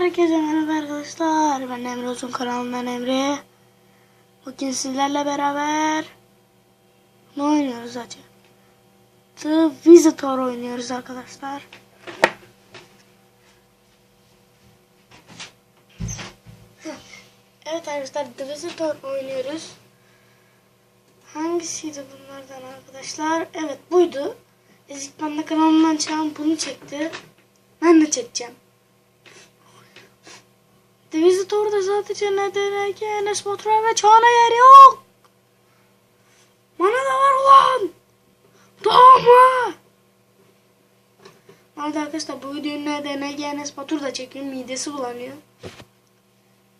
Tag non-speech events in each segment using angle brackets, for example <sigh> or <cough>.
Herkese merhaba arkadaşlar. Ben Emre Uzun kanalından Emre. Bugün sizlerle beraber ne oynuyoruz acaba? The Visitor oynuyoruz arkadaşlar. Evet arkadaşlar The Visitor oynuyoruz. Hangisiydi bunlardan arkadaşlar? Evet buydu. Ezik Panda kanalından Çağan bunu çekti. Ben de çekeceğim. The Visitor'da sadece NDRK, Enes Batur ve Çağan'a yer yok. Bana da var ulan. Tamam mı? Arada arkadaşlar bu videoyu NDRK, Enes Batur da çekiyor. Midesi bulanıyor.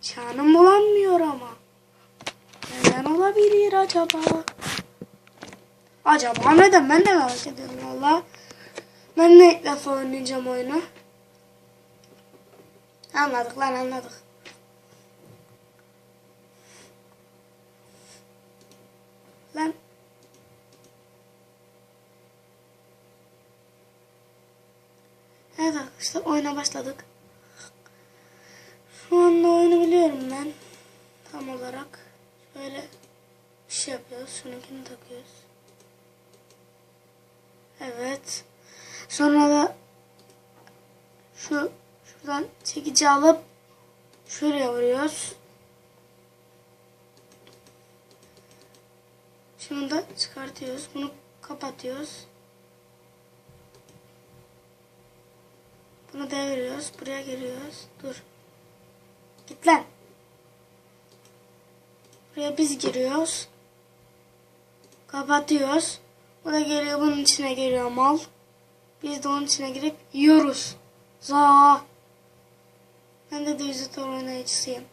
Çağan'ın bulanmıyor ama. Neden olabilir acaba? Acaba neden? Ben de merak ediyorum valla. Ben de ilk defa oynayacağım oyunu. Anladık lan anladık. Lan. Evet arkadaşlar oyuna başladık. Şu anda oyunu biliyorum ben. Tam olarak. Şöyle bir şey yapıyoruz. Şununkini takıyoruz. Evet. Sonra da şu şuradan çekici alıp şuraya vuruyoruz. Şunu da çıkartıyoruz. Bunu kapatıyoruz. Bunu deviriyoruz. Buraya giriyoruz. Dur. Git lan. Buraya biz giriyoruz. Kapatıyoruz. Bu da geliyor bunun içine geliyor mal. Biz de onun içine girip yiyoruz. Za. Ben de Digital oynayıcısıyım.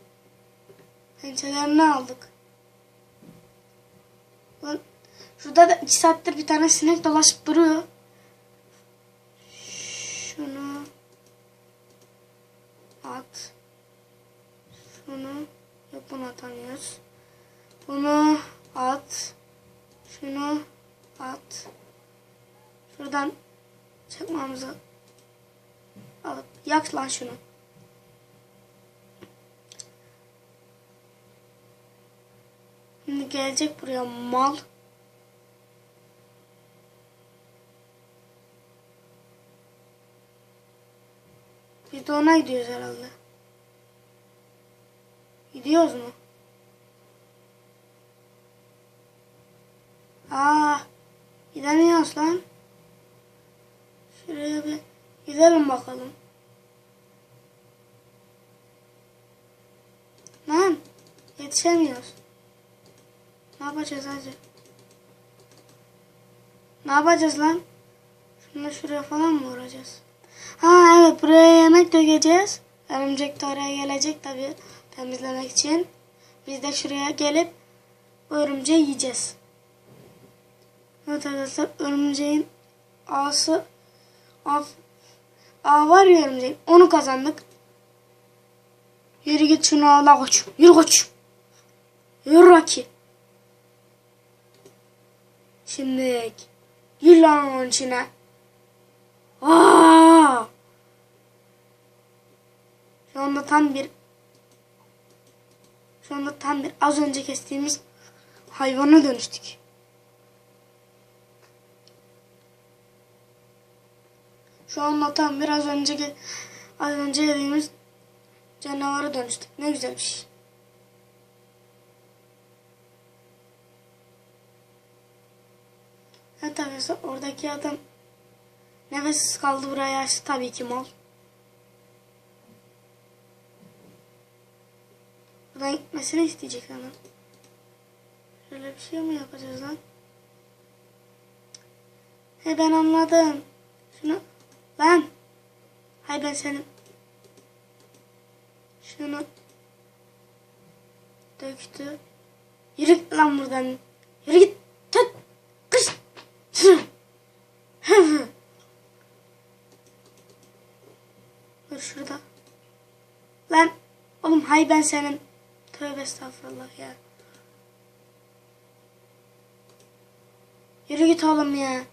Pençelerini aldık. Lan, Şurada da iki saattir bir tane sinek dolaşıp duruyor. Şunu at. Şunu yok bunu atamıyoruz. Bunu at. Şunu at. Şuradan çakmamızı alıp yak lan şunu. Şimdi gelecek buraya mal. Biz de ona gidiyoruz herhalde. Gidiyoruz mu? Aa, gidemiyoruz lan. Şuraya bir gidelim bakalım. Lan, yetişemiyoruz. Ne yapacağız hacı? Ne yapacağız lan? Şunu şuraya falan mı vuracağız? Ha evet buraya yemek dökeceğiz. Örümcek de oraya gelecek tabii temizlemek için. Biz de şuraya gelip örümceği yiyeceğiz. Evet arkadaşlar örümceğin ağası av, ağ var ya örümceğin onu kazandık. Yürü git şunu ağla koçum. Yürü koçum. Yürü Rocky. Şimdi gir lan onun içine. Aa! Şu anda tam bir şu anda tam bir az önce kestiğimiz hayvana dönüştük. Şu anda tam biraz önceki az önce yediğimiz canavara dönüştük. Ne güzel bir şey. Evet arkadaşlar oradaki adam nefessiz kaldı buraya açtı tabii ki mal. Buradan gitmesini isteyecek adam. Şöyle bir şey mi yapacağız lan? He ben anladım. Şunu lan. Hay ben senin. Şunu döktü. Yürü lan buradan. Yürü git. Dur şurada. Lan oğlum hay ben senin. Tövbe estağfurullah ya. Yürü git oğlum ya.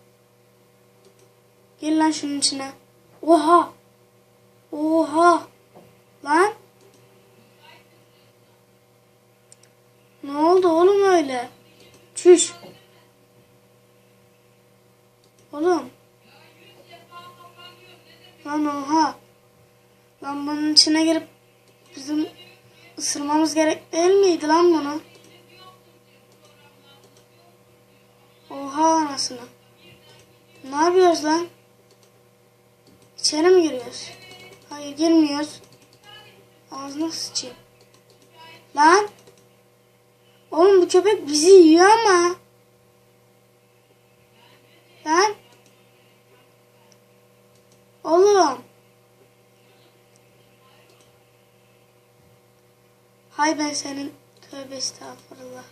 Gel lan şunun içine. Oha. Oha. Lan. Ne oldu oğlum öyle? Çüş. Oğlum. Lan oha. Lan bunun içine girip bizim ısırmamız gerek değil miydi lan bunu? Oha anasını. Ne yapıyoruz lan? İçeri mi giriyoruz? Hayır girmiyoruz. Ağzına sıçayım. Lan. Oğlum bu köpek bizi yiyor ama. Lan. Oğlum. Hay ben senin. Tövbe estağfurullah.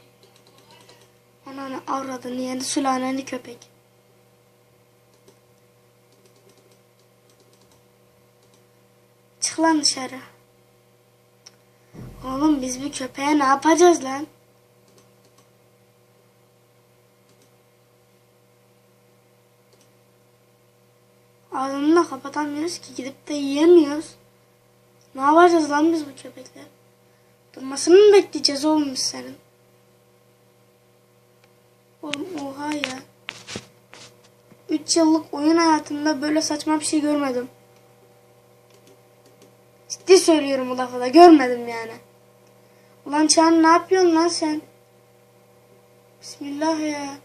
Ananı avradını yendi sülaleni köpek. Çık lan dışarı. Oğlum biz bir köpeğe ne yapacağız lan? Ağzını da kapatamıyoruz ki gidip de yiyemiyoruz. Ne yapacağız lan biz bu köpekle? Durmasını mı bekleyeceğiz oğlum senin? Oğlum oha ya. 3 yıllık oyun hayatımda böyle saçma bir şey görmedim. Ciddi söylüyorum bu lafı da görmedim yani. Ulan Çağan ne yapıyorsun lan sen? Bismillah ya.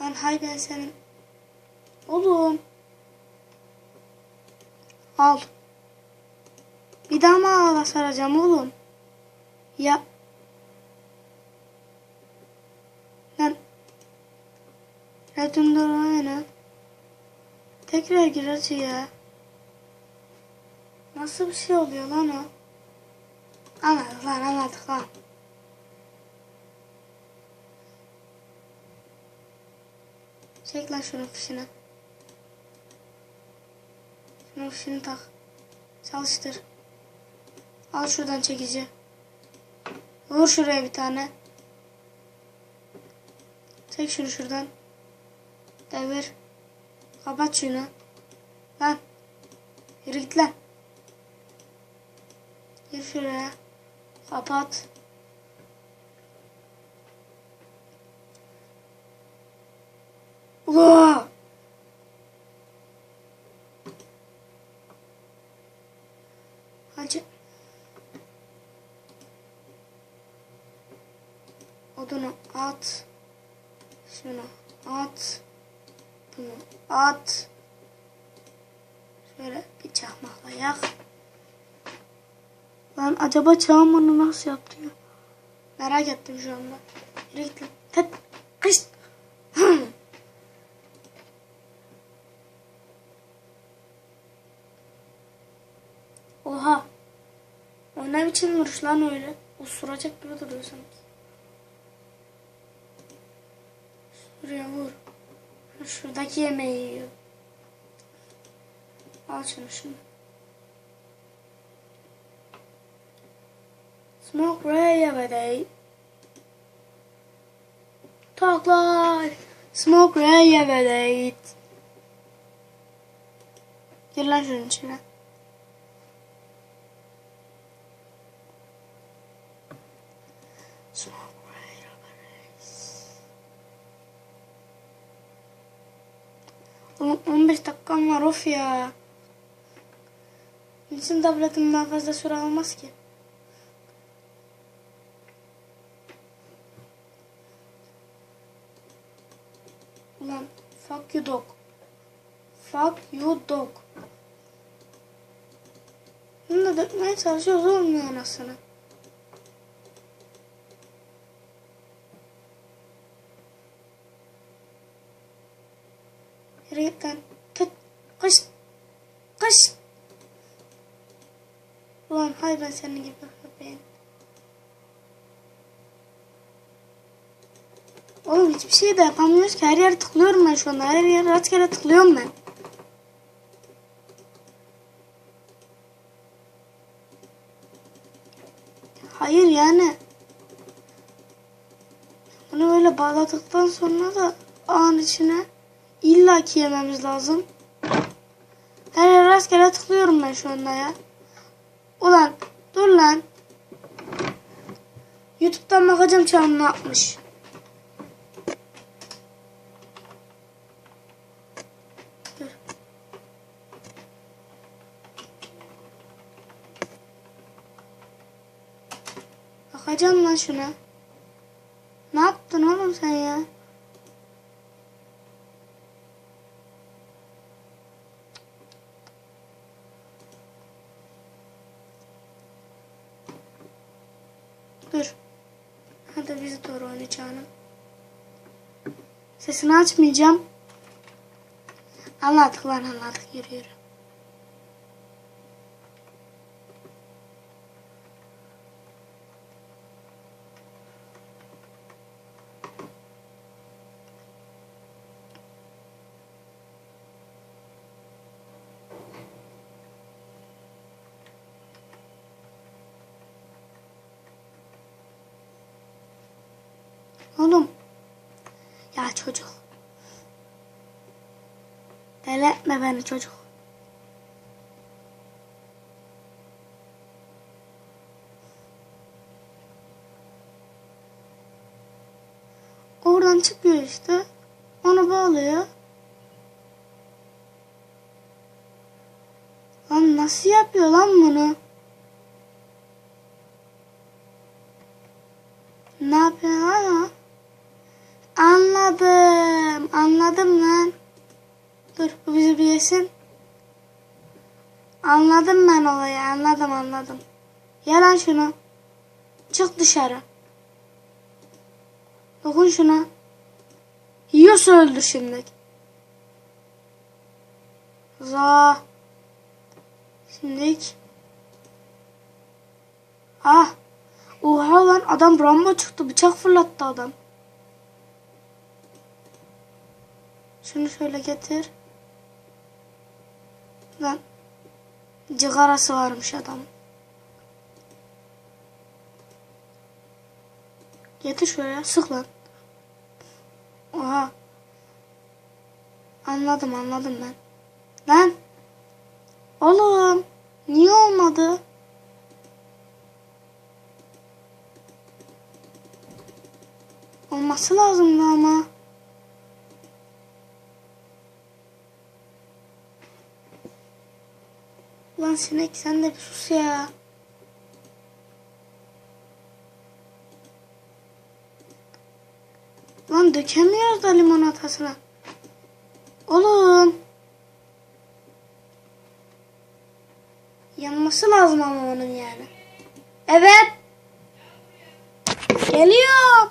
Lan hay ben senin. Oğlum. Al. Bir daha mı ağla saracağım oğlum? Ya. Lan. Redun durmayana. Tekrar gir acı ya. Nasıl bir şey oluyor lan o? Anladık lan anladık lan. Çek lan şunun fişini. Şunun fişini tak. Çalıştır. Al şuradan çekici. Vur şuraya bir tane. Çek şunu şuradan. Devir. Kapat şunu. Lan. Yürü git lan. Gir şuraya. Kapat. Ula! Hacı. Odunu at. Şunu at. Bunu at. Şöyle bir çakmakla yak. Lan acaba Çağım onu nasıl yaptı ya? Merak ettim şu anda. Yürü git lan. Tet. Kış. <clears throat> Oha. O ne biçim vuruş lan öyle? Usuracak gibi duruyor sanki. Şuraya vur. Şuradaki yemeği yiyor. Al şunu şunu. Smoke Ray everyday. Talk like Smoke Ray everyday. Gir lan şunun içine. Smoke Ray everyday. Oğlum 15 dakikam var of ya. Niçin tabletim daha fazla süre almaz ki? Ulan fuck you dog. Fuck you dog. Bunu da dökmeye çalışıyoruz olmuyor anasını. Yürü git lan. Tut. Kış. Kış. Ulan hay ben senin gibi köpeğin. Oğlum hiçbir şey de yapamıyoruz ki. Her yere tıklıyorum ben şu anda. Her yere rastgele tıklıyorum ben. Hayır yani. Bunu öyle bağladıktan sonra da ağın içine illaki yememiz lazım. Her yere rastgele tıklıyorum ben şu anda ya. Ulan Dur lan. Youtube'dan bakacağım Çağan ne yapmış. Bakacağım lan şuna. Ne yaptın oğlum sen ya? Dur. Hadi bizi doğru oynayacağını. Sesini açmayacağım. Anladık lan anladık. Yürü yürü. Oğlum. Ya çocuk. Deli etme beni çocuk. Oradan çıkıyor işte. Onu bağlıyor. Lan nasıl yapıyor lan bunu? Ne yapıyor lan o? Anladım. Anladım lan. Dur bu yesin. Anladım ben olayı. Anladım anladım. Yalan şunu. Çık dışarı. Dokun şuna. Yiyorsa öldür şimdi. Za. Şimdilik. Ah. Oha lan adam Rambo çıktı. Bıçak fırlattı adam. Şunu şöyle getir. Lan. Cigarası varmış adam. Getir şöyle sık lan. Oha. Anladım anladım ben. Lan. Oğlum. Niye olmadı? Olması lazımdı ama. Lan sinek sen de bir sus ya. Lan dökemiyoruz da limonatasını. Oğlum. Yanması lazım ama onun yani. Evet. Geliyor.